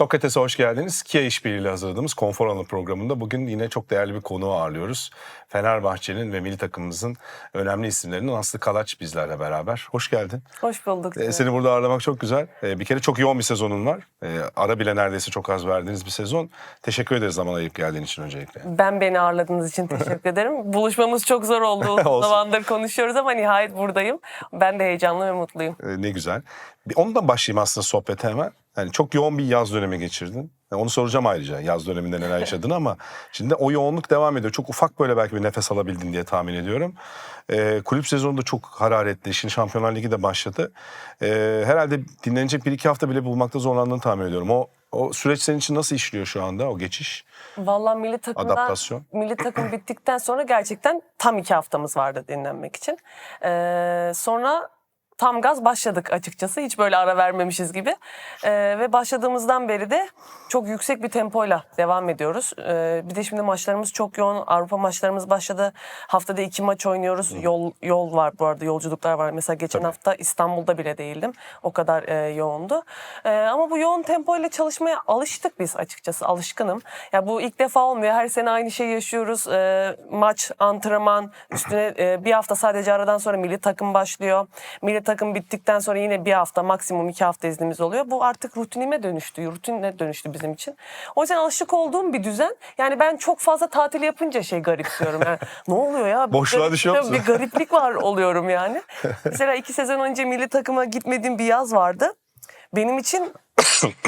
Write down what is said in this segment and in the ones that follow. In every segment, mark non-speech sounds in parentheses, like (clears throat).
Sokrates'e hoş geldiniz. Kia İşbirliği'yle hazırladığımız Konfor Alanı programında bugün yine çok değerli bir konuğu ağırlıyoruz. Fenerbahçe'nin ve milli takımımızın önemli isimlerinden Aslı Kalaç bizlerle beraber. Hoş geldin. Hoş bulduk. Ee, seni burada ağırlamak çok güzel. Ee, bir kere çok yoğun bir sezonun var. Ee, ara bile neredeyse çok az verdiğiniz bir sezon. Teşekkür ederiz zaman ayırıp geldiğin için öncelikle. Ben beni ağırladığınız için teşekkür (laughs) ederim. Buluşmamız çok zor oldu. (laughs) Uzun zamandır konuşuyoruz ama nihayet buradayım. Ben de heyecanlı ve mutluyum. Ee, ne güzel. Bir ondan başlayayım aslında sohbete hemen. Yani çok yoğun bir yaz dönemi geçirdin. Yani onu soracağım ayrıca yaz döneminde neler yaşadın ama şimdi o yoğunluk devam ediyor. Çok ufak böyle belki bir nefes alabildin diye tahmin ediyorum. Ee, kulüp sezonu da çok hararetli. Şimdi Şampiyonlar Ligi de başladı. Ee, herhalde dinlenecek bir iki hafta bile bulmakta zorlandığını tahmin ediyorum. O, o süreç senin için nasıl işliyor şu anda o geçiş? Vallahi milli takımdan, Adaptasyon. milli takım bittikten sonra gerçekten tam iki haftamız vardı dinlenmek için. Ee, sonra tam gaz başladık açıkçası. Hiç böyle ara vermemişiz gibi. Ee, ve başladığımızdan beri de çok yüksek bir tempoyla devam ediyoruz. Ee, bir de şimdi maçlarımız çok yoğun. Avrupa maçlarımız başladı. Haftada iki maç oynuyoruz. Yol yol var bu arada. Yolculuklar var. Mesela geçen Tabii. hafta İstanbul'da bile değildim. O kadar e, yoğundu. E, ama bu yoğun tempoyla çalışmaya alıştık biz açıkçası. Alışkınım. Ya bu ilk defa olmuyor. Her sene aynı şeyi yaşıyoruz. E, maç, antrenman, üstüne e, bir hafta sadece aradan sonra milli takım başlıyor. Milli takım bittikten sonra yine bir hafta maksimum iki hafta iznimiz oluyor. Bu artık rutinime dönüştü. Rutine dönüştü bizim için. O yüzden alışık olduğum bir düzen. Yani ben çok fazla tatil yapınca şey garipsiyorum. Yani, (laughs) ne oluyor ya? Bir Boşluğa garip- düşüyor (laughs) musun? Bir gariplik var oluyorum yani. (laughs) Mesela iki sezon önce milli takıma gitmediğim bir yaz vardı. Benim için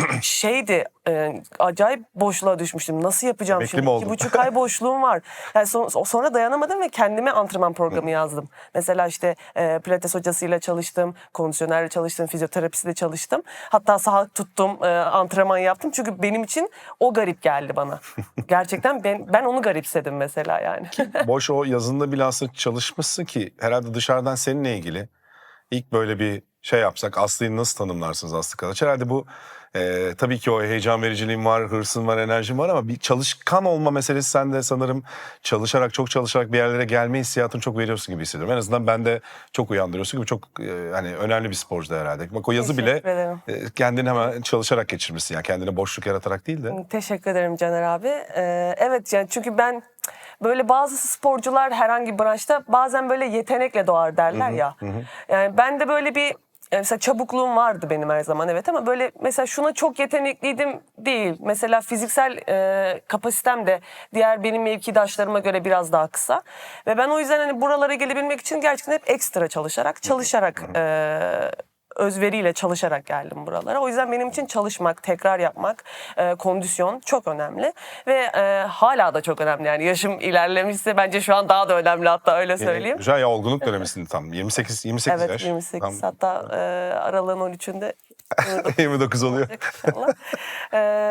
(clears throat) şeydi e, acayip boşluğa düşmüştüm. Nasıl yapacağım Emekli şimdi? İki buçuk ay (laughs) boşluğum var. Yani son- sonra dayanamadım ve kendime antrenman programı yazdım. Mesela işte e, pilates hocasıyla çalıştım, kondisyonerle çalıştım, fizyoterapisiyle çalıştım. Hatta saha tuttum, e, antrenman yaptım. Çünkü benim için o garip geldi bana. (laughs) Gerçekten ben ben onu garipsedim mesela yani. Boş o yazında bile aslında çalışmışsın ki herhalde dışarıdan seninle ilgili ilk böyle bir şey yapsak Aslı'yı nasıl tanımlarsınız Aslı Kalaç? Herhalde bu e, tabii ki o heyecan vericiliğin var, hırsın var, enerjin var ama bir çalışkan olma meselesi sende sanırım çalışarak, çok çalışarak bir yerlere gelme hissiyatını çok veriyorsun gibi hissediyorum. En azından bende çok uyandırıyorsun gibi çok e, hani önemli bir sporcu da herhalde. Bak o yazı bile Teşekkür ederim. e, kendini hemen çalışarak geçirmişsin. Yani kendine boşluk yaratarak değil de. Teşekkür ederim Caner abi. Ee, evet yani çünkü ben böyle bazı sporcular herhangi bir branşta bazen böyle yetenekle doğar derler ya. Yani ben de böyle bir e, mesela çabukluğum vardı benim her zaman evet ama böyle mesela şuna çok yetenekliydim değil. Mesela fiziksel e, kapasitem de diğer benim mevkidaşlarıma göre biraz daha kısa. Ve ben o yüzden hani buralara gelebilmek için gerçekten hep ekstra çalışarak, çalışarak e, özveriyle çalışarak geldim buralara. O yüzden benim için çalışmak, tekrar yapmak, e, kondisyon çok önemli ve e, hala da çok önemli. Yani yaşım ilerlemişse bence şu an daha da önemli hatta öyle söyleyeyim. güzel ya olgunluk dönemisinde tam 28 28 Evet yaş. 28 Tam hatta e, aralığın 13'ünde 29 (laughs) oluyor. inşallah.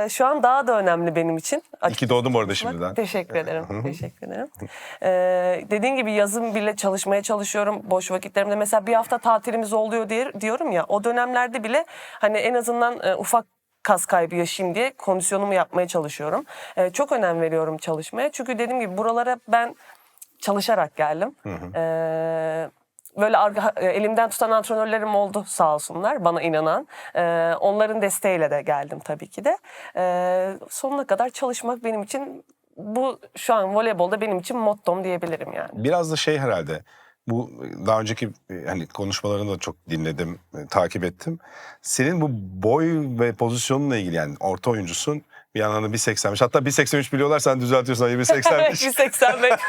E, şu an daha da önemli benim için. İyi ki doğdum bu arada şimdiden. Teşekkür ederim. Teşekkür ederim. Ee, dediğin gibi yazın bile çalışmaya çalışıyorum. Boş vakitlerimde mesela bir hafta tatilimiz oluyor diye, diyorum ya. O dönemlerde bile hani en azından e, ufak kas kaybı yaşayayım diye kondisyonumu yapmaya çalışıyorum. Ee, çok önem veriyorum çalışmaya. Çünkü dediğim gibi buralara ben çalışarak geldim. Ee, böyle e, elimden tutan antrenörlerim oldu sağ olsunlar bana inanan. Ee, onların desteğiyle de geldim tabii ki de. Ee, sonuna kadar çalışmak benim için bu şu an voleybolda benim için mottom diyebilirim yani. Biraz da şey herhalde. Bu daha önceki e, hani konuşmalarını da çok dinledim, e, takip ettim. Senin bu boy ve pozisyonunla ilgili yani orta oyuncusun. Bir yandan da 1.85 hatta 1.83 biliyorlar sen düzeltiyorsun 1.85. 185. (laughs)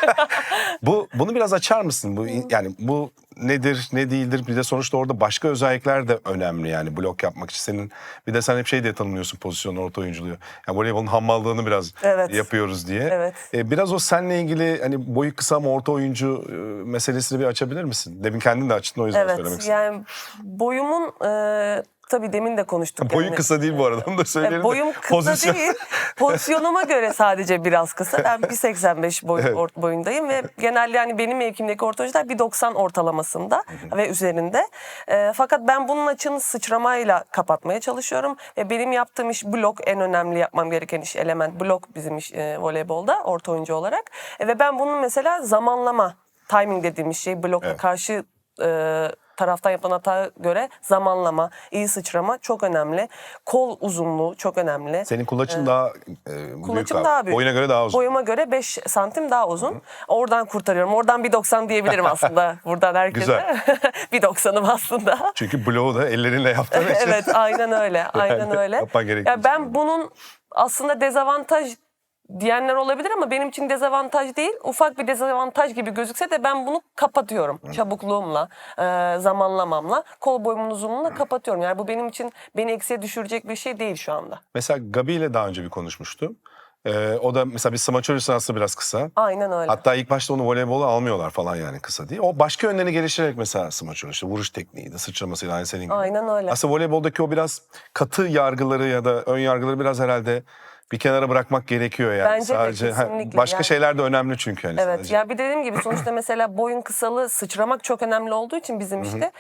(laughs) bu bunu biraz açar mısın? Bu yani bu nedir, ne değildir? Bir de sonuçta orada başka özellikler de önemli yani blok yapmak için. Senin bir de sen hep şey diye tanımlıyorsun pozisyonu orta oyunculuğu. Yani voleybolun hammallığını biraz Evet. yapıyoruz diye. Evet. E, biraz o seninle ilgili hani boyu kısa ama orta oyuncu e, meselesini bir açabilir misin? Demin kendin de açtın o yüzden söylemek evet istedim. yani boyumun e, tabii demin de konuştuk. Boyu yani. kısa değil bu arada onu da E, söyleyelim. de. boyum kısa Pozisyon- değil. Pozisyonuma göre sadece biraz kısa. Ben 1.85 boy, Evet. boyundayım ve genelde yani benim mevkimdeki orta oyuncular 1.90 ortalamasında ve üzerinde. E, fakat ben bunun açığını sıçramayla kapatmaya çalışıyorum. Ve benim yaptığım iş blok en önemli yapmam gereken iş element. Blok bizim iş e, voleybolda orta oyuncu olarak. E, ve ben bunun mesela zamanlama, timing dediğimiz şey blokla Evet. karşı e, taraftan yapılan hataya göre zamanlama, iyi sıçrama çok önemli. Kol uzunluğu çok önemli. Senin kulaçın daha e, büyük Kulaçım abi. daha büyük. Boyuna göre daha uzun. Boyuma göre 5 santim daha uzun. Oradan kurtarıyorum. Oradan 1.90 diyebilirim aslında. (laughs) Buradan herkese. Güzel. (laughs) 1.90'ım aslında. Çünkü bloğu da ellerinle yaptığın (laughs) için. evet aynen öyle. Aynen öyle. Ya ben bunun aslında dezavantaj diyenler olabilir ama benim için dezavantaj değil. Ufak bir dezavantaj gibi gözükse de ben bunu kapatıyorum. Çabukluğumla, e, zamanlamamla, kol boyumun uzunluğuyla kapatıyorum. Yani bu benim için beni eksiye düşürecek bir şey değil şu anda. Mesela Gabi ile daha önce bir konuşmuştum. Ee, o da mesela bir smaçör aslında biraz kısa. Aynen öyle. Hatta ilk başta onu voleybola almıyorlar falan yani kısa diye. O başka yönlerini geliştirerek mesela smaçör işte vuruş tekniği de sıçramasıyla aynı senin gibi. Aynen öyle. Aslında voleyboldaki o biraz katı yargıları ya da ön yargıları biraz herhalde bir kenara bırakmak gerekiyor yani. Bence de, sadece kesinlikle. başka Yani- şeyler de önemli çünkü hani Evet sadece. ya bir dediğim gibi sonuçta mesela boyun kısalığı sıçramak çok önemli olduğu için bizim işte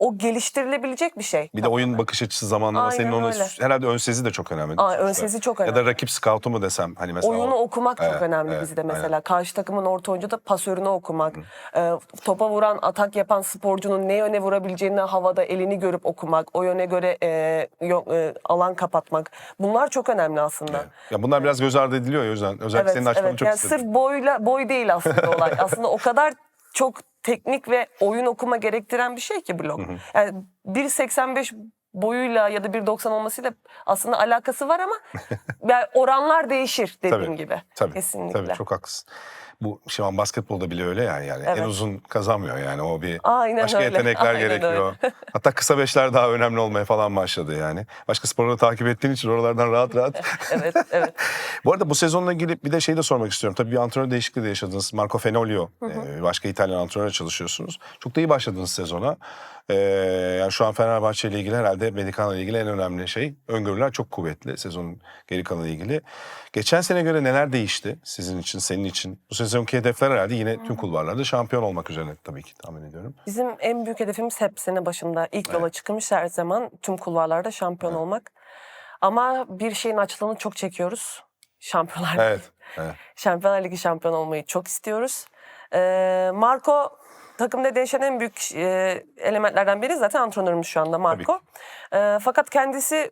o geliştirilebilecek bir şey. Bir de oyun bakış açısı zamanlama Aynen senin onu öyle. herhalde ön sezi de çok önemli. Aa, ön sezi çok Ya önemli. da rakip scoutu mu desem hani mesela. Oyunu o- okumak çok Evet, önemli evet, bizde aynen. mesela. Karşı takımın orta oyuncu da pasörünü okumak. e, topa vuran, atak yapan sporcunun ne yöne vurabileceğini havada elini görüp okumak. O yöne göre e, yo- e, alan kapatmak. Bunlar çok önemli aslında. Ya bunlar biraz göz ardı ediliyor ya o yüzden. Özellikle senin açmanı çok yani istedim. Sırf boyla boy değil aslında olay. (laughs) aslında o kadar çok teknik ve oyun okuma gerektiren bir şey ki blok. Yani 1.85 boyuyla ya da 1.90 olmasıyla aslında alakası var ama (laughs) yani oranlar değişir dediğim Tabii, gibi. Tabii, Kesinlikle. Tabii çok haklısın. Bu şu an basketbolda bile öyle yani. yani. En Evet. uzun kazanmıyor yani o bir Aynen başka öyle, yetenekler aynen gerekiyor. (laughs) Hatta kısa beşler daha önemli olmaya falan başladı yani. Başka sporları takip ettiğin için oralardan rahat rahat. (laughs) evet, evet. (laughs) bu arada bu sezonla ilgili bir de şey de sormak istiyorum. Tabii bir antrenör değişikliği de yaşadınız. Marco Fenolio, e, başka İtalyan antrenörle çalışıyorsunuz. Çok da iyi başladınız sezona. Ee, yani şu an Fenerbahçe ile ilgili herhalde Medikana ile ilgili en önemli şey. Öngörüler çok kuvvetli sezonun geri kalanı ilgili. Geçen sene göre neler değişti sizin için, senin için? Bu sezonki hedefler herhalde yine tüm kulvarlarda şampiyon olmak üzerine tabii ki tahmin ediyorum. Bizim en büyük hedefimiz hep sene başında ilk yola çıkmış her zaman tüm kulvarlarda şampiyon olmak. Ama bir şeyin açlığını çok çekiyoruz. Şampiyonlar Ligi. Evet. evet. Şampiyonlar Ligi şampiyon olmayı çok istiyoruz. Ee, Marco takımda değişen en büyük e, elementlerden biri zaten antrenörümüz şu anda Marco. Ee, fakat kendisi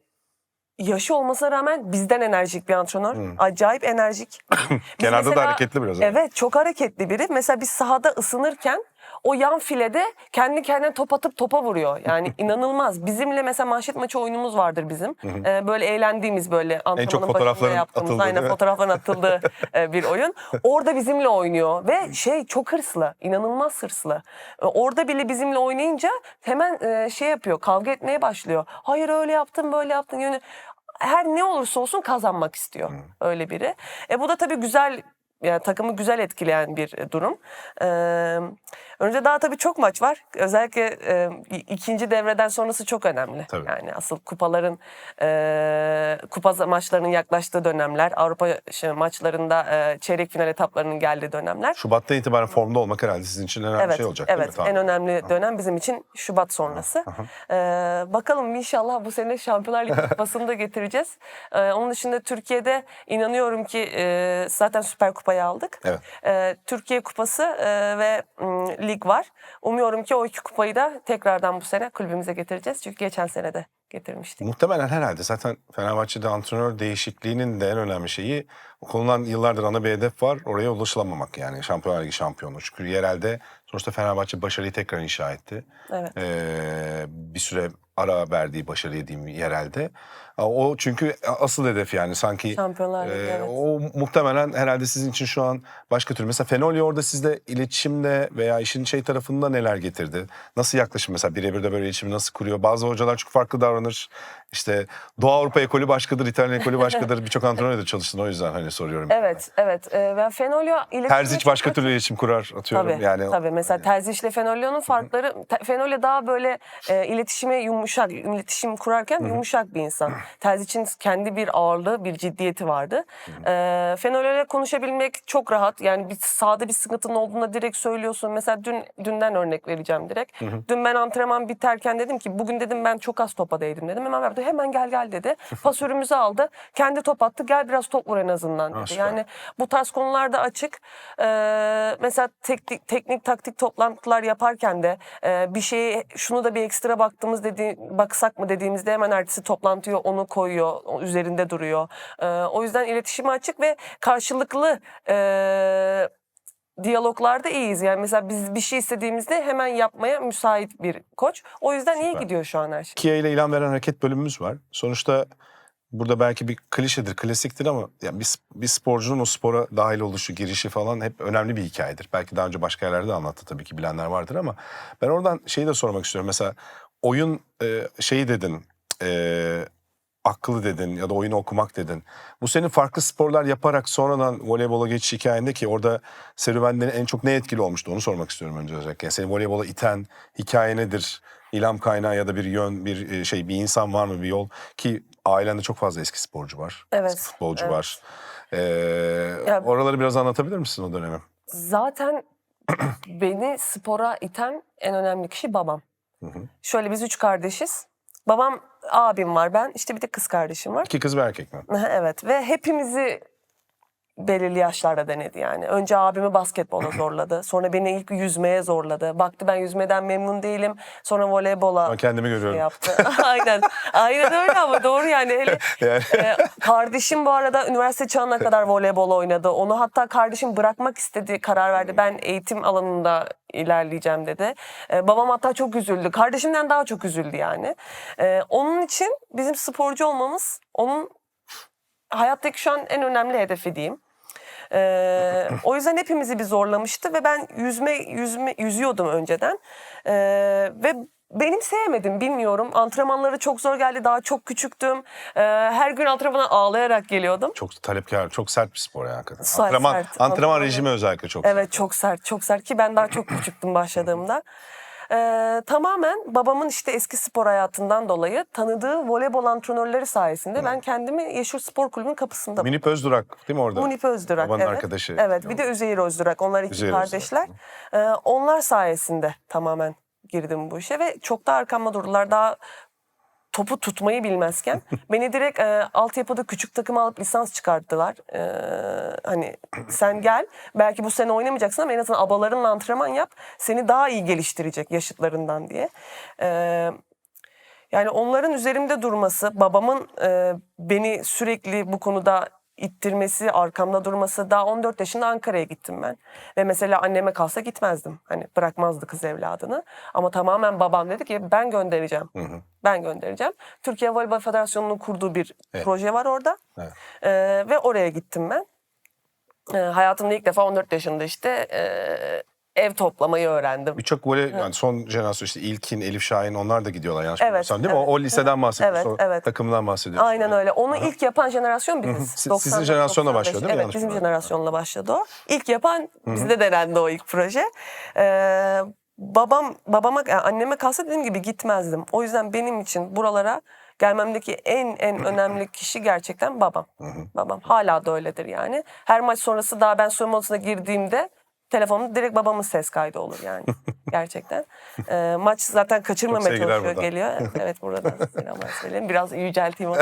yaşı olmasına rağmen bizden enerjik bir antrenör. Acayip enerjik. (coughs) Kenarda da hareketli biraz. Evet çok hareketli biri. Mesela biz sahada ısınırken o yan filede kendi kendine top atıp topa vuruyor. Yani (laughs) inanılmaz. Bizimle mesela manşet maçı oyunumuz vardır bizim. Ee, böyle eğlendiğimiz böyle antrenmanın başında fotoğrafların yaptığımız. atıldığı, Aynen fotoğrafların atıldığı (laughs) e, bir oyun. Orada bizimle oynuyor ve şey çok hırslı. inanılmaz hırslı. E, Orada bile bizimle oynayınca hemen e, şey yapıyor. Kavga etmeye başlıyor. Hayır öyle yaptın böyle yaptın. Yani her ne olursa olsun kazanmak istiyor. Öyle biri. E bu da tabii güzel yani takımı güzel etkileyen bir e, durum. Ee, önce daha tabii çok maç var. Özellikle e, ikinci devreden sonrası çok önemli. Tabii. Yani asıl kupaların e, kupa maçlarının yaklaştığı dönemler, Avrupa maçlarında e, çeyrek final etaplarının geldiği dönemler. Şubat'tan itibaren formda olmak herhalde sizin için en önemli Evet, şey olacak değil mi? evet. En önemli dönem bizim için Şubat sonrası. Ee, bakalım inşallah bu sene Şampiyonlar Ligi kupasını da getireceğiz. Ee, onun dışında Türkiye'de inanıyorum ki e, zaten Süper Kupayı aldık. Evet. Ee, Türkiye Kupası e, ve m, lig var. Umuyorum ki o iki kupayı da tekrardan bu sene kulübümüze getireceğiz. Çünkü geçen sene de getirmiştik. Muhtemelen herhalde zaten Fenerbahçe'de antrenör değişikliğinin de en önemli şeyi konulan yıllardır ana bir hedef var. Oraya ulaşılamamak yani Şampiyonlar Ligi şampiyonu. Çünkü yerelde sonuçta Fenerbahçe başarıyı tekrar inşa etti. Evet. Ee, bir süre ara verdiği başarıyı diyeyim yerelde. O çünkü asıl hedef yani sanki Şampiyonlar e, evet. o muhtemelen herhalde sizin için şu an başka tür. Mesela Fenoli orada sizde iletişimde veya işin şey tarafında neler getirdi? Nasıl yaklaşım mesela birebir de böyle iletişimi nasıl kuruyor? Bazı hocalar çok farklı davranır. işte Doğu Avrupa ekolü başkadır, İtalyan ekolü (laughs) başkadır. Birçok antrenörle de çalıştın o yüzden hani soruyorum. Evet, evet. Ee, ve Fenolio iletişim... Terzic başka türlü iletişim kurar atıyorum. Tabii, yani tabii. Mesela Terzic ile Fenolio'nun farkları... Te- Fenolio daha böyle e, iletişime yumuşak, iletişim kurarken yumuşak bir insan. (clears throat) Terzic'in kendi bir ağırlığı, bir ciddiyeti vardı. E, Fenolio ile konuşabilmek çok rahat. Yani bir sahada bir sıkıntın olduğunda direkt söylüyorsun. Mesela dün dünden örnek vereceğim direkt. Dün ben antrenman biterken dedim ki bugün dedim ben çok az topa değdim dedim. Hemen yaptı. Hemen gel gel dedi. Pasörümüzü aldı. Kendi top attı. Gel biraz top vur en azından dedi. Süper. yani bu tarz konularda açık. Ee, mesela teknik, teknik taktik toplantılar yaparken de e, bir şeyi şunu da bir ekstra baktığımız dedi baksak mı dediğimizde hemen ertesi toplantıya onu koyuyor, üzerinde duruyor. Ee, o yüzden iletişime açık ve karşılıklı e, diyaloglarda iyiyiz. Yani mesela biz bir şey istediğimizde hemen yapmaya müsait bir koç. O yüzden iyi Süper. gidiyor şu an her şey. Kia ile ilan veren hareket bölümümüz var. Sonuçta burada belki bir klişedir, klasiktir ama yani bir, bir sporcunun o spora dahil oluşu, girişi falan hep önemli bir hikayedir. Belki daha önce başka yerlerde de anlattı tabii ki bilenler vardır ama ben oradan şeyi de sormak istiyorum. Mesela oyun e, şeyi dedin, e, aklı dedin ya da oyunu okumak dedin. Bu senin farklı sporlar yaparak sonradan voleybola geçiş hikayende ki orada serüvenlerin en çok ne etkili olmuştu onu sormak istiyorum önce özellikle. Yani seni voleybola iten hikaye nedir? İlham kaynağı ya da bir yön, bir e, şey, bir insan var mı, bir yol? Ki ailende çok fazla eski sporcu var. Evet, Eski futbolcu evet. var. Ee, Ya- oraları biraz anlatabilir misin o dönemi? Zaten (clears throat) beni spora iten en önemli kişi babam. hı. Şöyle biz üç kardeşiz. Babam, abim var ben. işte bir de kız kardeşim var. İki kız ve erkek mi? evet ve hepimizi belirli yaşlarda denedi yani. Önce abimi basketbola zorladı. Sonra beni ilk yüzmeye zorladı. Baktı ben yüzmeden memnun değilim. Sonra voleybola Ben kendimi görüyorum. şey yaptı. (laughs) Aynen. Aynen öyle ama doğru yani. Hele, (laughs) Yani ee, kardeşim bu arada üniversite çağına kadar voleybol oynadı. Onu hatta kardeşim bırakmak istedi, karar verdi. Ben eğitim alanında ilerleyeceğim dedi. Ee, babam hatta çok üzüldü. Kardeşimden daha çok üzüldü yani. Ee, onun için bizim sporcu olmamız onun hayattaki şu an en önemli hedefi diyeyim. Ee, o yüzden hepimizi bir zorlamıştı ve ben yüzme yüzme yüzüyordum önceden Ee, ve benim sevmedim bilmiyorum antrenmanları çok zor geldi daha çok küçüktüm Ee, her gün antrenmana ağlayarak geliyordum. çok talepkar, çok sert bir spor ya hakikaten. Sert, antrenman, sert. antrenman Antrenman. rejimi özellikle çok Evet çok sert çok sert ki ben daha çok küçüktüm başladığımda. Ee, tamamen babamın işte eski spor hayatından dolayı tanıdığı voleybol antrenörleri sayesinde ben kendimi Yeşil Spor Kulübü'nün kapısında Minip Özdurak değil mi orada? Munip Özdurak. Babanın evet. arkadaşı. Evet bir de Üzeyir Özdurak. Onlar iki Üzeyir kardeşler. Ee, onlar sayesinde tamamen girdim bu işe ve çok da arkamda durdular. Daha topu tutmayı bilmezken (laughs) beni direkt e, altyapıda küçük takıma alıp lisans çıkarttılar. Ee, hani sen gel belki bu sene oynamayacaksın ama en azından abalarınla antrenman yap seni daha iyi geliştirecek yaşıtlarından diye. Ee, yani onların üzerimde durması, babamın e, beni sürekli bu konuda ittirmesi, arkamda durması. Daha 14 yaşında Ankara'ya gittim ben. Ve mesela anneme kalsa gitmezdim. Hani bırakmazdı kız evladını. Ama tamamen babam dedi ki ben göndereceğim. Ben göndereceğim. Türkiye Voleybol Federasyonu'nun kurduğu bir Evet. proje var orada. Evet. E, ve oraya gittim ben. E, hayatımda ilk defa 14 yaşında işte e, ev toplamayı öğrendim. Birçok voley yani son jenerasyon işte İlkin, Elif Şahin onlar da gidiyorlar yanlış Evet, bilmiyorsam değil mi? O, evet. o liseden bahsediyorsun. Evet, o evet. takımdan bahsediyorsun. Aynen öyle. Onu ilk yapan jenerasyon biziz. Siz- 94, sizin jenerasyonla 95. başladı değil mi? Evet Yanlış bizim bilmiyorum. jenerasyonla başladı o. İlk yapan bizde denendi o ilk proje. Ee, babam babama yani anneme kalsa dediğim gibi gitmezdim. O yüzden benim için buralara gelmemdeki en en önemli kişi gerçekten babam. Babam hala da öyledir yani. Her maç sonrası daha ben soyunma odasına girdiğimde telefonumda direkt babamın ses kaydı olur yani. (laughs) Gerçekten. Ee, maç zaten kaçırmamaya sevgiler çalışıyor geliyor. (laughs) Evet buradan selamlar söyleyelim. Biraz yücelteyim onu.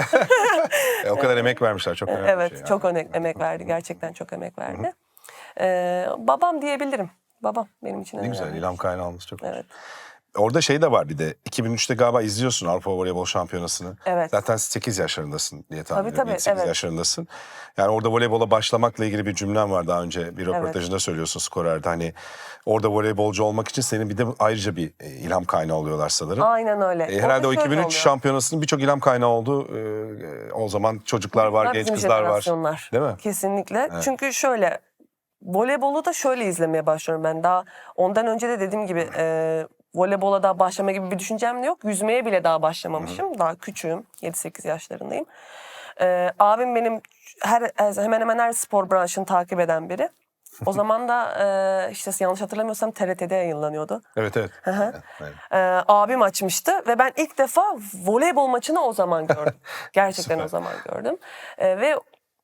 E, o kadar emek vermişler çok önemli Evet şey. çok öne- emek verdi. Gerçekten çok emek verdi. Ee, babam diyebilirim. Babam benim için Ne güzel ilham kaynağı olması çok Evet. Orada şey de var bir de 2003'te galiba izliyorsun Avrupa Voleybol Şampiyonası'nı. Evet. Zaten 8 yaşlarındasın diye tahmin Tabii, ediyorum. tabii, 8 evet. yaşlarındasın. Yani orada voleybola başlamakla ilgili bir cümlem var daha önce bir röportajında söylüyorsun skorerde. Hani orada voleybolcu olmak için senin bir de ayrıca bir e, ilham kaynağı oluyorlar sanırım. Aynen öyle. E, herhalde o Orada şöyle 2003 oluyor. şampiyonasının birçok ilham kaynağı oldu. E, e, o zaman çocuklar var, Bunlar genç kızlar var. Değil mi? Kesinlikle. Çünkü şöyle voleybolu da şöyle izlemeye başlıyorum ben. Daha ondan önce de dediğim gibi e, voleybola daha başlama gibi bir düşüncem de yok. Yüzmeye bile daha başlamamışım. Daha küçüğüm. 7-8 yaşlarındayım. Ee, abim benim her hemen hemen her spor branşını takip eden biri. O (laughs) zaman da e, işte yanlış hatırlamıyorsam TRT'de yayınlanıyordu. Evet evet. hı. Evet. Ee, abim açmıştı ve ben ilk defa voleybol maçını o zaman (laughs) gördüm. Gerçekten o zaman gördüm. Ee, ve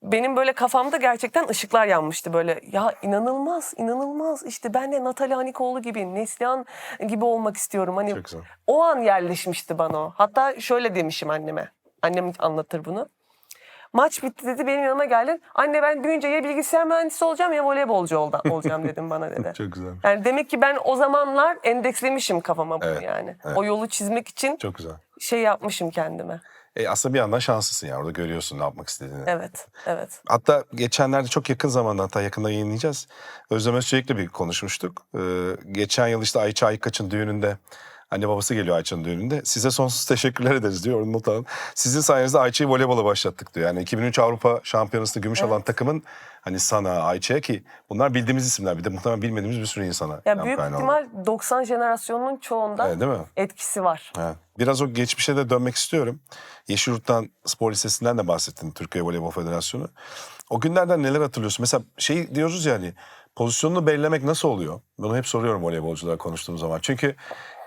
benim böyle kafamda gerçekten ışıklar yanmıştı böyle. Ya inanılmaz, inanılmaz. İşte ben de Natalya Hanikoğlu gibi, Neslihan gibi olmak istiyorum. Hani Çok güzel. o an yerleşmişti bana o. Hatta şöyle demişim anneme. Annem anlatır bunu. Maç bitti dedi benim yanıma geldi. Anne ben büyüyünce ya bilgisayar mühendisi olacağım ya voleybolcu olacağım dedim bana dedi. (laughs) Çok güzel. Yani demek ki ben o zamanlar endekslemişim kafama bunu Evet, yani. evet. O yolu çizmek için Çok güzel. şey yapmışım kendime. E, aslında bir yandan şanslısın yani. Orada görüyorsun ne yapmak istediğini. Evet, evet. Hatta geçenlerde çok yakın zamanda hatta yakında yayınlayacağız. Özlem Özçelik'le bir konuşmuştuk. Ee, geçen yıl işte Ayça Aykaç'ın düğününde anne babası geliyor Ayça'nın düğününde. Size sonsuz teşekkürler ederiz diyor. Onu not alın. Sizin sayenizde Ayça'yı voleybola başlattık diyor. Yani 2003 Avrupa Şampiyonası'nda gümüş alan takımın hani sana, Ayça'ya ki bunlar bildiğimiz isimler. Bir de muhtemelen bilmediğimiz bir sürü insana. Ya büyük kaynağı oldu. ihtimal 90 jenerasyonunun çoğunda Evet, değil mi? etkisi var. Evet. Biraz o geçmişe de dönmek istiyorum. Yeşilyurt'tan Spor Lisesi'nden de bahsettin Türkiye Voleybol Federasyonu. O günlerden neler hatırlıyorsun? Mesela şey diyoruz ya hani pozisyonunu belirlemek nasıl oluyor? Bunu hep soruyorum voleybolculara konuştuğum zaman. Çünkü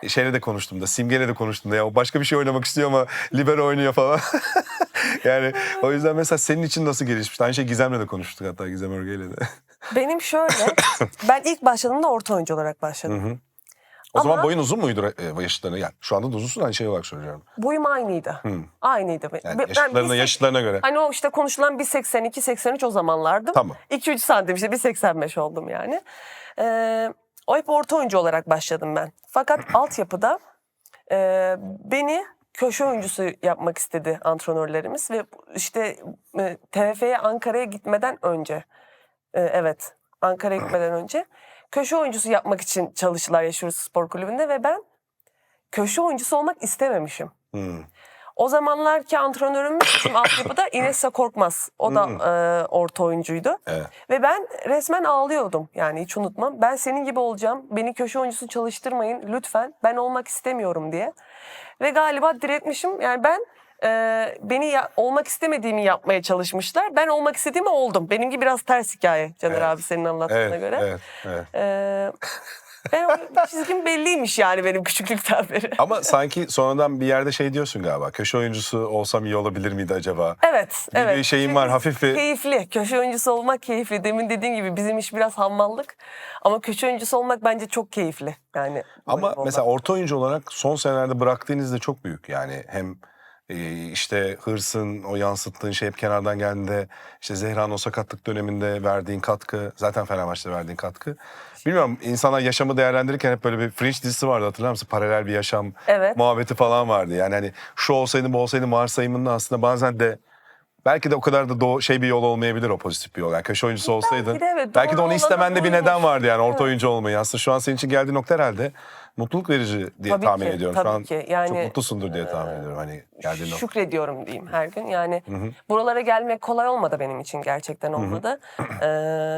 şeyle de konuştum da Simge'yle de konuştum da ya o başka bir şey oynamak istiyor ama libero oynuyor falan. (laughs) yani o yüzden mesela senin için nasıl gelişmişti? Aynı şey Gizem'le de konuştuk hatta Gizem Örge'yle de. (laughs) Benim şöyle, ben ilk başladığımda orta oyuncu olarak başladım. o zaman Ama- boyun uzun muydu e, yaşlarına? Yani şu anda da uzunsun aynı şey olarak söylüyorum. Boyum aynıydı. Aynıydı. Yani Ben- ben yaşlarına göre. Hani o işte konuşulan 1.82, 83 o zamanlardım. Tamam. 2-3 santim işte 1.85 oldum yani. Ee, o hep orta oyuncu olarak başladım ben. Fakat (clears throat) altyapıda e, beni köşe oyuncusu yapmak istedi antrenörlerimiz ve işte e, TFF'ye Ankara'ya gitmeden önce e, evet Ankara'ya gitmeden (clears throat) önce köşe oyuncusu yapmak için çalıştılar Yaşıyoruz Spor Kulübü'nde ve ben köşe oyuncusu olmak istememişim. Hmm. O zamanlarki antrenörüm bizim (coughs) altyapıda Inessa Korkmaz. O da e, orta oyuncuydu. Evet. Ve ben resmen ağlıyordum yani hiç unutmam. Ben senin gibi olacağım. Beni köşe oyuncusu çalıştırmayın lütfen. Ben olmak istemiyorum diye. Ve galiba diretmişim. Yani ben e, beni ya- olmak istemediğimi yapmaya çalışmışlar. Ben olmak istediğimi oldum. Benimki biraz ters hikaye Caner Evet. abi senin anlattığına Evet, göre. evet, evet. E, ben o çizgim belliymiş yani benim küçüklükten beri. (laughs) Ama sanki sonradan bir yerde şey diyorsun galiba. Köşe oyuncusu olsam iyi olabilir miydi acaba? Evet, Bir evet. şeyin Çünkü var, hafif bir- Keyifli. Köşe oyuncusu olmak keyifli. Demin dediğin gibi bizim iş biraz hammallık. Ama köşe oyuncusu olmak bence çok keyifli. Yani Ama mesela orta oyuncu olarak son senelerde bıraktığınız da çok büyük. Yani hem e, işte hırsın, o yansıttığın şey hep kenardan geldiğinde işte Zehra'nın o sakatlık döneminde verdiğin katkı, zaten Fenerbahçe'de verdiğin katkı. Bilmiyorum insanlar yaşamı değerlendirirken hep böyle bir Fringe dizisi vardı hatırlar mısın? Paralel bir yaşam Evet. muhabbeti falan vardı. Yani hani şu olsaydı bu olsaydı varsayımında aslında bazen de belki de o kadar da doğ- şey bir yol olmayabilir o pozitif bir yol. Yani köşe oyuncusu olsaydın. de evet, belki de onu istemende bir neden vardı yani orta Evet. oyuncu olmayı. Aslında şu an senin için geldiği nokta herhalde mutluluk verici diye Tabii tahmin ki, ediyorum. tabii şu an ki. Yani, çok mutlusundur diye tahmin ediyorum hani geldiğin. Şükrediyorum diyeyim her gün. Yani buralara gelmek kolay olmadı benim için gerçekten olmadı. Ee,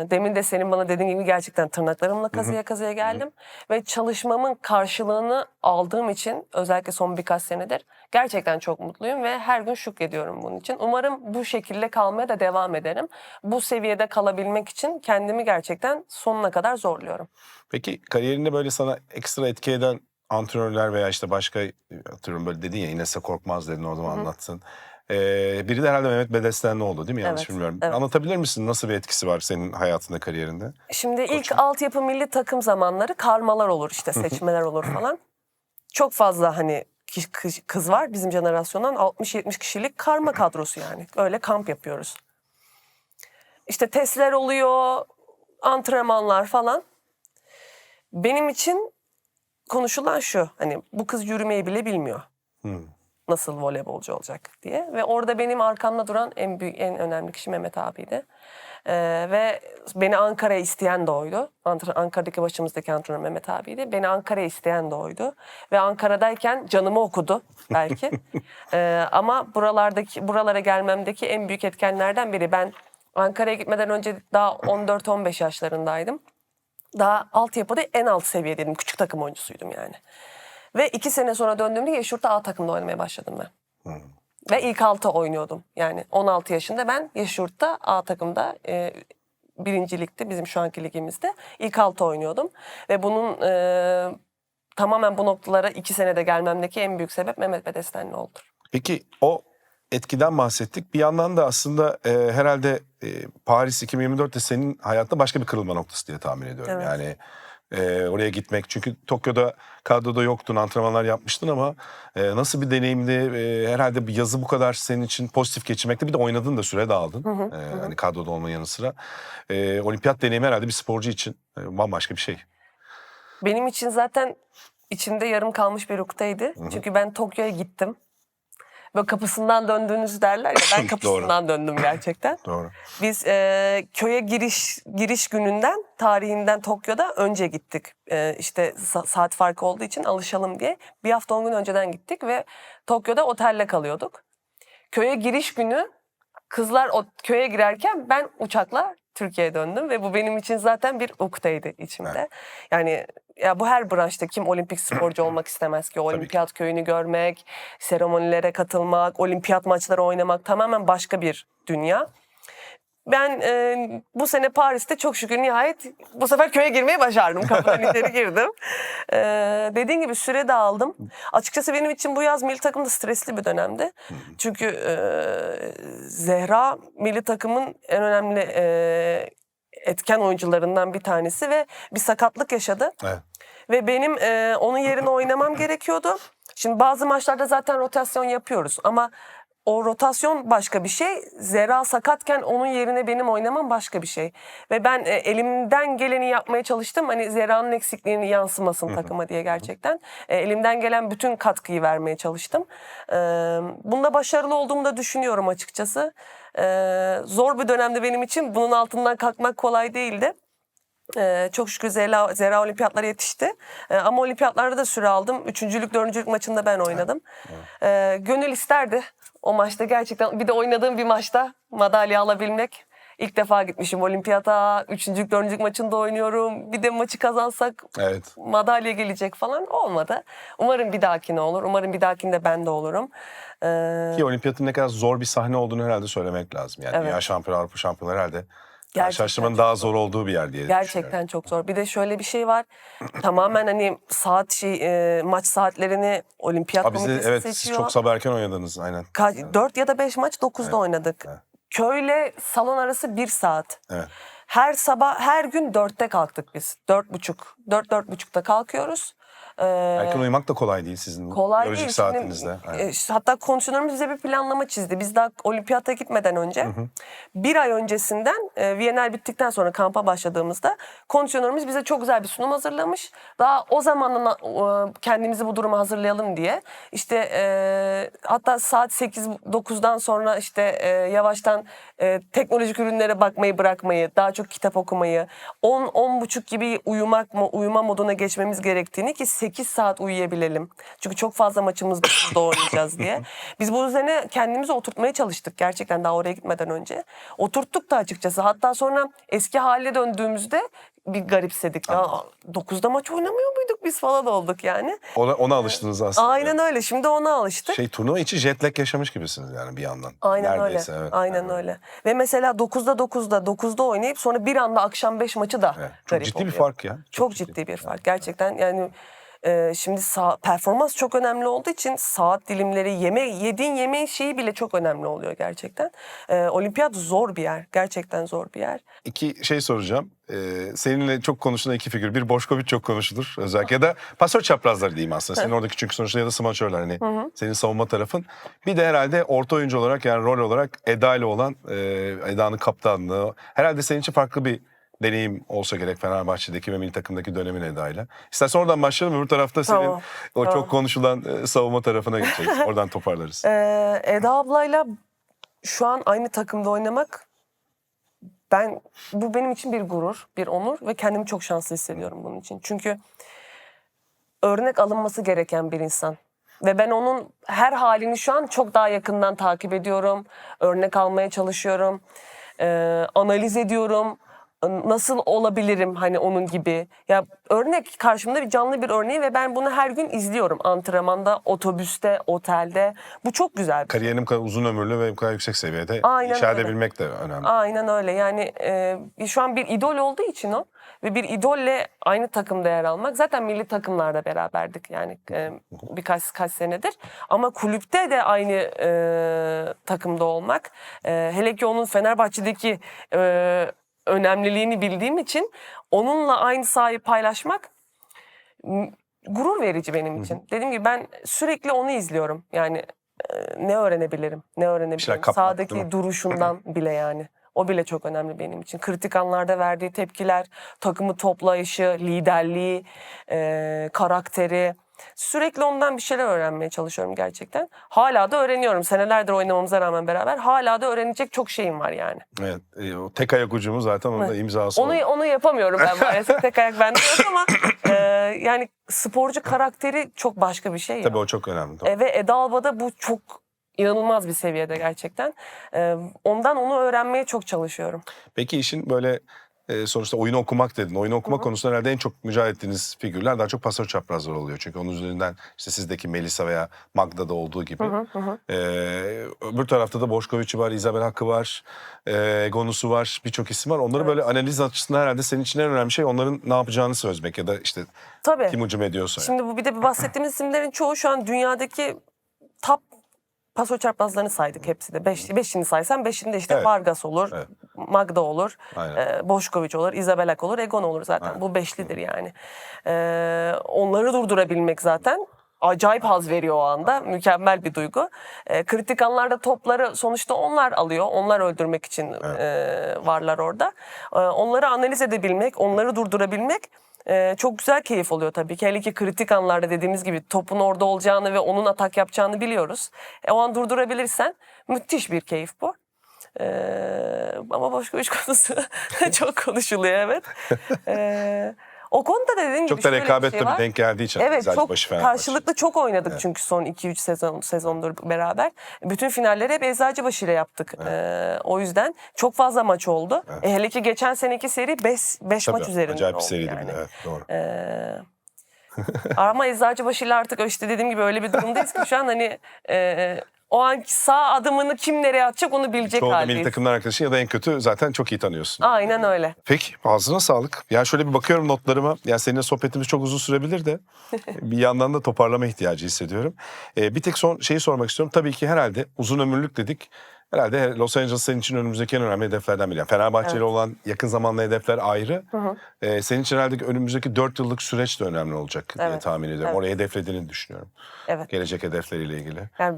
demin de senin bana dediğin gibi gerçekten tırnaklarımla kazıya kazıya geldim. Ve çalışmamın karşılığını aldığım için özellikle son birkaç senedir gerçekten çok mutluyum ve her gün şükrediyorum bunun için. Umarım bu şekilde kalmaya da devam ederim. Bu seviyede kalabilmek için kendimi gerçekten sonuna kadar zorluyorum. Peki kariyerinde böyle sana ekstra etki eden antrenörler veya işte başka atıyorum böyle dedin ya Inessa Korkmaz dedin o zaman anlatsın. Ee, biri de herhalde Mehmet Bedestenli oldu değil mi? Yanlış Evet, bilmiyorum. evet. Anlatabilir misin nasıl bir etkisi var senin hayatında kariyerinde? Şimdi ilk altyapı milli takım zamanları karmalar olur işte seçmeler olur falan. Çok fazla hani kız var bizim jenerasyondan 60-70 kişilik karma kadrosu yani. Öyle kamp yapıyoruz. İşte testler oluyor, antrenmanlar falan. Benim için konuşulan şu hani bu kız yürümeyi bile bilmiyor. Hmm. Nasıl voleybolcu olacak diye. Ve orada benim arkamda duran en büyük, en önemli kişi Mehmet abiydi. Ee, ve beni Ankara'ya isteyen de oydu. Ankara'daki başımızdaki antrenör Mehmet abiydi. Beni Ankara'ya isteyen de oydu. Ve Ankara'dayken canımı okudu belki. (laughs) Ee, ama buralardaki buralara gelmemdeki en büyük etkenlerden biri. Ben Ankara'ya gitmeden önce daha 14-15 yaşlarındaydım. Daha altyapıda en alt seviyedeydim. Küçük takım oyuncusuydum yani. Ve iki sene sonra döndüğümde Yeşurt'ta A takımda oynamaya başladım ben. Ve ilk altı oynuyordum. Yani 16 yaşında ben Yeşurt'ta A takımda e, birinci ligde bizim şu anki ligimizde ilk altı oynuyordum. Ve bunun e, tamamen bu noktalara iki senede gelmemdeki en büyük sebep Mehmet Bedestenlioğlu'dur. Peki o etkiden bahsettik. Bir yandan da aslında e, herhalde e, Paris 2024'te senin hayatta başka bir kırılma noktası diye tahmin ediyorum. Evet. Yani e, oraya gitmek. Çünkü Tokyo'da kadroda yoktun, antrenmanlar yapmıştın ama e, nasıl bir deneyimdi? E, herhalde bir yazı bu kadar senin için pozitif geçirmekte. Bir de oynadın da süre de aldın. E, Hani kadroda olma yanı sıra. E, olimpiyat deneyimi herhalde bir sporcu için e, bambaşka bir şey. Benim için zaten içimde yarım kalmış bir uktaydı. Çünkü ben Tokyo'ya gittim. Böyle kapısından döndüğünüzü derler ya ben (laughs) kapısından döndüm gerçekten. (laughs) Doğru. Biz e, köye giriş giriş gününden tarihinden Tokyo'da önce gittik. E, işte sa- saat farkı olduğu için alışalım diye. Bir hafta on gün önceden gittik ve Tokyo'da otelle kalıyorduk. Köye giriş günü kızlar o köye girerken ben uçakla Türkiye'ye döndüm ve bu benim için zaten bir uktaydı içimde. Yani ya bu her branşta kim olimpik (clears throat) sporcu olmak istemez ki? O olimpiyat köyünü görmek, seremonilere katılmak, olimpiyat maçları oynamak tamamen başka bir dünya. Ben e, bu sene Paris'te çok şükür nihayet bu sefer köye girmeyi başardım. Kapıdan (laughs) içeri girdim. E, dediğin gibi süre de aldım. Açıkçası benim için bu yaz milli takımda stresli bir dönemdi. Çünkü e, Zehra milli takımın en önemli e, etken oyuncularından bir tanesi ve bir sakatlık yaşadı. Evet. Ve benim e, onun yerine oynamam (laughs) gerekiyordu. Şimdi bazı maçlarda zaten rotasyon yapıyoruz ama o rotasyon başka bir şey. Zera sakatken onun yerine benim oynamam başka bir şey. Ve ben e, elimden geleni yapmaya çalıştım. Hani Zera'nın eksikliğini yansımasın takıma diye gerçekten. E, elimden gelen bütün katkıyı vermeye çalıştım. E, bunda başarılı olduğumu da düşünüyorum açıkçası. E, zor bir dönemde benim için. Bunun altından kalkmak kolay değildi. Ee, çok şükür Zera, Zera olimpiyatlara yetişti. Ee, ama olimpiyatlarda da süre aldım. Üçüncülük, dördüncülük maçında ben oynadım. Ee, gönül isterdi o maçta gerçekten. Bir de oynadığım bir maçta madalya alabilmek. İlk defa gitmişim olimpiyata. Üçüncülük, dördüncülük maçında oynuyorum. Bir de maçı kazansak Evet. madalya gelecek falan olmadı. Umarım bir dahakine olur. Umarım bir dahakinde ben de olurum. Ee, Ki olimpiyatın ne kadar zor bir sahne olduğunu herhalde söylemek lazım. Yani Evet. dünya şampiyonu, Avrupa şampiyonu herhalde Gerçekten karşılaştırmanın çok daha zor olduğu bir yer diye. Gerçekten çok zor. Bir de şöyle bir şey var. Tamamen hani saat şey e, maç saatlerini olimpiyat Ha, bizi, komitesi evet siz seçiyor. çok sabah erken oynadınız aynen. Ka- 4 ya da 5 maç 9'da oynadık. evet. Köyle salon arası 1 saat. Evet. Her sabah her gün 4'te kalktık biz. 4.30. 4 4.30'da kalkıyoruz. Ee, Erken uyumak da kolay değil sizin Kolay biyolojik değil. saatinizde. Şimdi, e, işte hatta kondisyonörümüz bize bir planlama çizdi. Biz daha olimpiyata gitmeden önce bir ay öncesinden e, VNL bittikten sonra kampa başladığımızda kondisyonörümüz bize çok güzel bir sunum hazırlamış. Daha o zamandan e, kendimizi bu duruma hazırlayalım diye. İşte e, hatta saat 8-9'dan sonra işte e, yavaştan e, teknolojik ürünlere bakmayı bırakmayı, daha çok kitap okumayı, 10-10.30 gibi uyumak mı, uyuma moduna geçmemiz gerektiğini ki 8 saat uyuyabilelim. Çünkü çok fazla maçımız burada oynayacağız diye. (laughs) Biz bu üzerine kendimizi oturtmaya çalıştık gerçekten daha oraya gitmeden önce. Oturttuk da açıkçası. Hatta sonra eski hale döndüğümüzde bir garipsedik. Ya 9'da maç oynamıyor muyduk biz falan olduk yani. Ona, ona alıştınız aslında. Aynen öyle. Şimdi ona alıştık. Şey turnuva içi jet lag yaşamış gibisiniz yani bir yandan. Aynen Neredeyse, öyle. Evet. Aynen Yani. öyle. Ve mesela 9'da 9'da 9'da oynayıp sonra bir anda akşam 5 maçı da Evet. Çok garip ciddi oluyor. bir fark ya. Çok, ciddi, bir fark. Gerçekten yani e, şimdi sağ, performans çok önemli olduğu için saat dilimleri, yeme yediğin yemeğin şeyi bile çok önemli oluyor gerçekten. E, olimpiyat zor bir yer. Gerçekten zor bir yer. İki şey soracağım. Ee, seninle çok konuşulan iki figür. Bir Boşkoviç çok konuşulur özellikle ya da pasör çaprazları diyeyim aslında. Senin oradaki çünkü sonuçta ya da smaçörler hani senin savunma tarafın. Bir de herhalde orta oyuncu olarak yani rol olarak Eda ile olan e, Eda'nın kaptanlığı. Herhalde senin için farklı bir deneyim olsa gerek Fenerbahçe'deki ve milli takımdaki dönemin Eda'yla. İstersen oradan başlayalım. Öbür tarafta senin Tamam, o tamam. çok konuşulan e, savunma tarafına geçeceğiz. (laughs) Oradan toparlarız. Ee, Eda ablayla şu an aynı takımda oynamak ben bu benim için bir gurur, bir onur ve kendimi çok şanslı hissediyorum bunun için. Çünkü örnek alınması gereken bir insan. Ve ben onun her halini şu an çok daha yakından takip ediyorum. Örnek almaya çalışıyorum. Ee, analiz ediyorum. Nasıl olabilirim hani onun gibi. Ya örnek karşımda bir canlı bir örneği ve ben bunu her gün izliyorum. Antrenmanda, otobüste, otelde. Bu çok güzel. bir şey. Kariyerim bu kadar uzun ömürlü ve bu kadar yüksek seviyede Aynen inşa öyle. edebilmek de önemli. Aynen öyle. Yani e, şu an bir idol olduğu için o ve bir idolle aynı takımda yer almak. Zaten milli takımlarda beraberdik yani e, birkaç kaç senedir. Ama kulüpte de aynı e, takımda olmak. E, hele ki onun Fenerbahçe'deki e, önemliliğini bildiğim için onunla aynı sahayı paylaşmak gurur verici benim için. Dediğim gibi ben sürekli onu izliyorum. Yani e, ne öğrenebilirim? Ne öğrenebilirim? kapmak, mi? duruşundan bile yani. O bile çok önemli benim için. Kritik anlarda verdiği tepkiler, takımı toplayışı, liderliği, e, karakteri. Sürekli ondan bir şeyler öğrenmeye çalışıyorum gerçekten. Hala da öğreniyorum. Senelerdir oynamamıza rağmen beraber hala da öğrenecek çok şeyim var yani. Evet, e, o tek ayak ucumu zaten onun da imzası. Onu onu yapamıyorum ben maalesef. (laughs) Tek ayak bende yok ama e, yani sporcu karakteri çok başka bir şey ya. Tabii o çok önemli. doğru. E, ve Eda Alba'da bu çok inanılmaz bir seviyede gerçekten. E, ondan onu öğrenmeye çok çalışıyorum. Peki işin böyle e, sonuçta oyunu okumak dedin. Oyunu okumak konusunda herhalde en çok mücadele ettiğiniz figürler daha çok pasör çaprazlar oluyor. Çünkü onun üzerinden işte sizdeki Melisa veya Magda'da olduğu gibi. E, öbür tarafta da Boşkoviç'i var, İzabel Hakkı var, e, Gonusu var, birçok isim var. Onları böyle analiz açısından herhalde senin için en önemli şey onların ne yapacağını sözmek ya da işte Tabii. kim hücum ediyorsa. Şimdi bu bir de bahsettiğimiz isimlerin çoğu şu an dünyadaki top paso çarpazlarını saydık hepsi de. Beş, beşini saysam beşinde işte Evet. Vargas olur, Evet. Magda olur, Aynen. e, Boşkoviç olur, Izabelak olur, Egon olur zaten. Aynen. Bu beşlidir yani. E, onları durdurabilmek zaten acayip haz veriyor o anda. Mükemmel bir duygu. E, kritik anlarda topları sonuçta onlar alıyor. Onlar öldürmek için e, varlar orada. E, onları analiz edebilmek, onları durdurabilmek e, çok güzel keyif oluyor tabii ki. Hele ki kritik anlarda dediğimiz gibi topun orada olacağını ve onun atak yapacağını biliyoruz. E, o an durdurabilirsen müthiş bir keyif bu. Ee, ama başka üç konusu (laughs) çok konuşuluyor evet. Ee, o konuda da dediğim çok gibi da şöyle bir şey tabii var. denk geldiği için. Evet çok Fenerbahçe. karşılıklı çok oynadık çünkü son 2-3 sezon sezondur beraber. Bütün finalleri hep Eczacıbaşı ile yaptık. Ee, o yüzden çok fazla maç oldu. E, hele ki geçen seneki seri 5 Tabii, maç üzerinde Acayip bir oldu seriydi yani. bir de. Evet, doğru. Ee, ama Eczacıbaşı ile artık işte dediğim gibi öyle bir durumdayız ki şu an hani e, o anki sağ adımını kim nereye atacak onu bilecek Çoğu da milli haldeyiz. takımlar arkadaşın ya da en kötü zaten çok iyi tanıyorsun. Aynen öyle. Peki ağzına sağlık. Yani şöyle bir bakıyorum notlarıma. Yani seninle sohbetimiz çok uzun sürebilir de (laughs) bir yandan da toparlama ihtiyacı hissediyorum. Ee, bir tek son şeyi sormak istiyorum. Tabii ki herhalde uzun ömürlük dedik. Herhalde Los Angeles senin için önümüzdeki en önemli hedeflerden biri. Yani Fenerbahçeli Evet. olan yakın zamanlı hedefler ayrı. Ee, senin için herhalde önümüzdeki dört yıllık süreç de önemli olacak diye Evet. tahmin ediyorum. Evet. Oraya hedeflediğini düşünüyorum. Evet. Gelecek hedefleriyle ilgili. Yani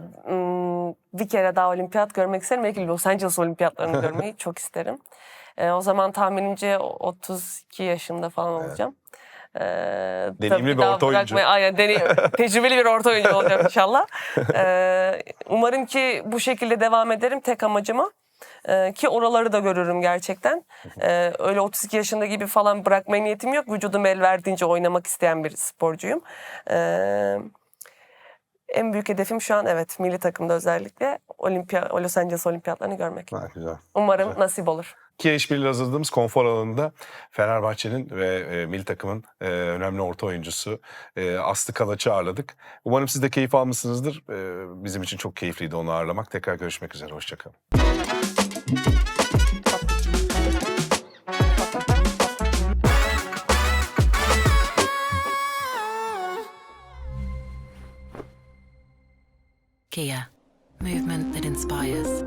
bir kere daha olimpiyat görmek isterim. Belki Los Angeles olimpiyatlarını (laughs) görmeyi çok isterim. Ee, o zaman tahminimce 32 yaşında falan olacağım. Ee, Deneyimli bir orta oyuncu. Aynen deneyim, (laughs) tecrübeli bir orta oyuncu olacağım inşallah. Ee, umarım ki bu şekilde devam ederim tek amacıma. Ee, ki oraları da görürüm gerçekten. Ee, öyle 32 yaşında gibi falan bırakmaya niyetim yok. Vücudum el verdiğince oynamak isteyen bir sporcuyum. Ee, en büyük hedefim şu an evet milli takımda özellikle Olimpiya, Los Angeles olimpiyatlarını görmek. Ha, güzel. Umarım nasip olur. Ki işbirliği hazırladığımız konfor alanında Fenerbahçe'nin ve e, milli takımın e, önemli orta oyuncusu e, Aslı Kalaç'ı ağırladık. Umarım siz de keyif almışsınızdır. E, bizim için çok keyifliydi onu ağırlamak. Tekrar görüşmek üzere. Hoşçakalın. Kia, movement that inspires.